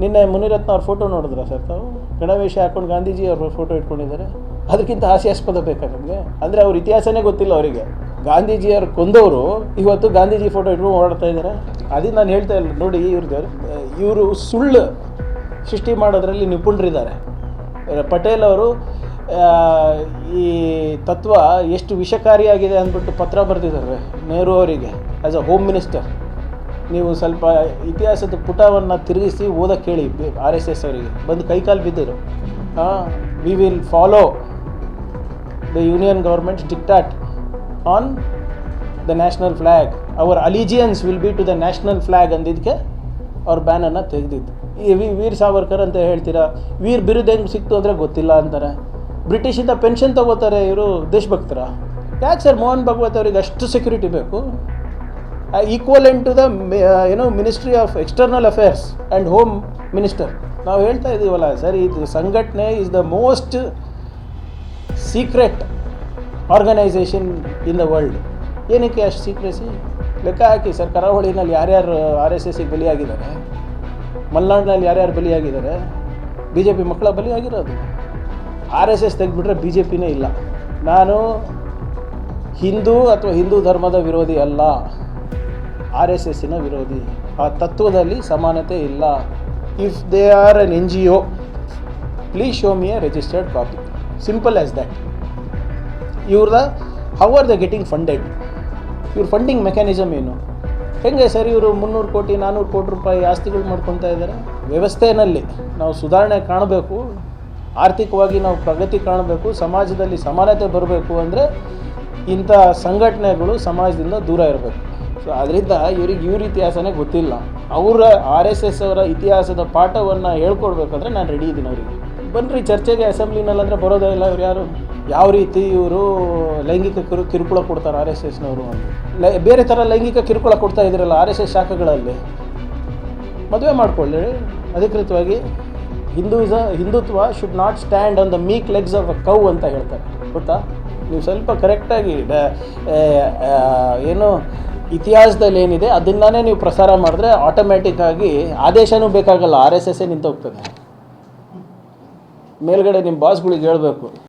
ನಿನ್ನೆ ಮುನಿರತ್ನ ಅವ್ರ ಫೋಟೋ ನೋಡಿದ್ರ ಸರ್ ತಾವು? ಗಣವೇಶ ಹಾಕೊಂಡು ಗಾಂಧೀಜಿ ಅವ್ರ ಫೋಟೋ ಇಟ್ಕೊಂಡಿದ್ದಾರೆ. ಅದಕ್ಕಿಂತ ಹಾಸ್ಯಾಸ್ಪದ ಬೇಕಾ ನಮಗೆ? ಅಂದರೆ ಅವ್ರ ಇತಿಹಾಸನೇ ಗೊತ್ತಿಲ್ಲ ಅವರಿಗೆ. ಗಾಂಧೀಜಿಯವ್ರು ಕೊಂದವರು, ಇವತ್ತು ಗಾಂಧೀಜಿ ಫೋಟೋ ಇಟ್ಕೊಂಡು ಓಡಾಡ್ತಾ ಇದ್ದಾರೆ. ಅದೇ ನಾನು ಹೇಳ್ತಾ ಇಲ್ಲ ನೋಡಿ ಇವ್ರದ್ದು ಇವರು ಸುಳ್ಳು ಸೃಷ್ಟಿ ಮಾಡೋದ್ರಲ್ಲಿ ನಿಪುಣರಿದ್ದಾರೆ. ಪಟೇಲ್ ಅವರು ಈ ತತ್ವ ಎಷ್ಟು ವಿಷಕಾರಿಯಾಗಿದೆ ಅಂದ್ಬಿಟ್ಟು ಪತ್ರ ಬರೆದಿದ್ದಾರೆ, ನೆಹರು ಅವರಿಗೆ ಆ್ಯಸ್ ಅ ಹೋಮ್ ಮಿನಿಸ್ಟರ್ ನೀವು ಸ್ವಲ್ಪ ಇತಿಹಾಸದ ಪುಟವನ್ನು ತಿರುಗಿಸಿ ಓದಕ್ಕೆ ಹೇಳಿ ಆರ್ ಎಸ್ ಎಸ್ ಅವರಿಗೆ. ಬಂದು ಕೈಕಾಲು ಬಿದ್ದರು. We will follow the union government dictat on the national flag our allegiance will be to the national flag ಅಂದಿದ್ದಕ್ಕೆ ಅವ್ರ ಬ್ಯಾನನ್ನು ತೆಗೆದಿದ್ದು. ಈ ವಿ ವೀರ್ ಸಾವರ್ಕರ್ ಅಂತ ಹೇಳ್ತೀರಾ? ವೀರ್ ಬಿರುದು ಹೆಂಗೆ ಸಿಕ್ತು ಅಂದರೆ ಗೊತ್ತಿಲ್ಲ ಅಂತಾರೆ. ಬ್ರಿಟಿಷಿಂದ ಪೆನ್ಷನ್ ತಗೋತಾರೆ ಇವರು ದೇಶಭಕ್ತರ. ಯಾಕೆ ಸರ್ ಮೋಹನ್ ಭಗವತ್ ಅವ್ರಿಗೆ ಅಷ್ಟು ಸೆಕ್ಯೂರಿಟಿ ಬೇಕು? ಈಕ್ವಲೆಂಟ್ ಟು ದ ಏನೋ ministry of external affairs and home minister ನಾವು ಹೇಳ್ತಾ ಇದ್ದೀವಲ್ಲ ಸರ್, ಇದು ಸಂಘಟನೆ is the most secret organisation in the world ಏನಕ್ಕೆ ಅಷ್ಟು ಸೀಕ್ರೆಸಿ ಲೆಕ್ಕ ಹಾಕಿ, ಸರ್, ಕರಾವಳಿನಲ್ಲಿ ಯಾರ್ಯಾರು ಆರ್ ಎಸ್ ಎಸ್ಸಿಗೆ ಬಲಿಯಾಗಿದ್ದಾರೆ, ಮಲೆನಾಡಿನಲ್ಲಿ ಯಾರ್ಯಾರು ಬಲಿಯಾಗಿದ್ದಾರೆ ಬಿ ಜೆ ಪಿ ಮಕ್ಕಳ ಬಲಿಯಾಗಿರೋದು. ಆರ್ ಎಸ್ ಎಸ್ ತೆಗೆದುಬಿಟ್ರೆ ಬಿ ಜೆ ಪಿನೇ ಇಲ್ಲ. ನಾನು ಹಿಂದೂ ಅಥವಾ ಹಿಂದೂ ಧರ್ಮದ ವಿರೋಧಿ ಅಲ್ಲ. ಆರ್ ಎಸ್ ಎಸ್ಸಿನ ವಿರೋಧಿ. ಆ ತತ್ವದಲ್ಲಿ ಸಮಾನತೆ ಇಲ್ಲ. If they are N N G O please show me a registered copy simple as that ಇವ್ರದ how are the getting funded ಇವ್ರ ಫಂಡಿಂಗ್ ಮೆಕ್ಯಾನಿಸಮ್ ಏನು? ಹೆಂಗೆ ಸರ್ ಇವರು ಮುನ್ನೂರು ಕೋಟಿ ನಾನ್ನೂರು ಕೋಟಿ ರೂಪಾಯಿ ಆಸ್ತಿಗಳು ಮಾಡ್ಕೊತಾ ಇದ್ದಾರೆ ವ್ಯವಸ್ಥೆಯಲ್ಲಿ ನಾವು ಸುಧಾರಣೆ ಕಾಣಬೇಕು. ಆರ್ಥಿಕವಾಗಿ ನಾವು ಪ್ರಗತಿ ಕಾಣಬೇಕು. ಸಮಾಜದಲ್ಲಿ ಸಮಾನತೆ ಬರಬೇಕು ಅಂದರೆ ಇಂಥ ಸಂಘಟನೆಗಳು ಸಮಾಜದಿಂದ ದೂರ ಇರಬೇಕು. ಸೊ ಅದರಿಂದ ಇವ್ರಿಗೆ ಇವ್ರ ಇತಿಹಾಸನೇ ಗೊತ್ತಿಲ್ಲ. ಅವರ ಆರ್ ಎಸ್ ಎಸ್ ಅವರ ಇತಿಹಾಸದ ಪಾಠವನ್ನು ಹೇಳ್ಕೊಡ್ಬೇಕಂದ್ರೆ ನಾನು ರೆಡಿ ಇದ್ದೀನಿ ಅವರಿಗೆ. ಬನ್ನಿರಿ ಚರ್ಚೆಗೆ ಅಸೆಂಬ್ಲಿನಲ್ಲಿ ಅಂದರೆ ಬರೋದೇ ಇಲ್ಲ ಇವ್ರು ಯಾರು? ಯಾವ ರೀತಿ ಇವರು ಲೈಂಗಿಕ ಕಿರು, ಕಿರುಕುಳ ಕೊಡ್ತಾರೆ ಆರ್ ಎಸ್ ಎಸ್ನವರು ಲೈ, ಬೇರೆ ಥರ ಲೈಂಗಿಕ ಕಿರುಕುಳ ಕೊಡ್ತಾ ಇದ್ರಲ್ಲ ಆರ್ ಎಸ್ ಎಸ್ ಶಾಖಗಳಲ್ಲಿ? ಮದುವೆ ಮಾಡಿಕೊಳ್ಳಿ. ಅಧಿಕೃತವಾಗಿ Hindus, Hindutva should not stand on the meek legs of a cow ಅಂತ ಹೇಳ್ತಾರೆ. ಗೊತ್ತಾ? ನೀವು ಸ್ವಲ್ಪ ಕರೆಕ್ಟಾಗಿ ಏನು ಇತಿಹಾಸದಲ್ಲಿ ಏನಿದೆ ಅದನ್ನೇ ನೀವು ಪ್ರಸಾರ ಮಾಡಿದ್ರೆ ಆಟೋಮ್ಯಾಟಿಕ್ ಆಗಿ ಆದೇಶನೂ ಬೇಕಾಗಲ್ಲ ಆರ್ ಎಸ್ ಎಸ್ಸೇ ನಿಂತೋಗ್ತದೆ. ಮೇಲ್ಗಡೆ ನಿಮ್ಮ ಬಾಸ್ಗಳಿಗೆ ಹೇಳಬೇಕು.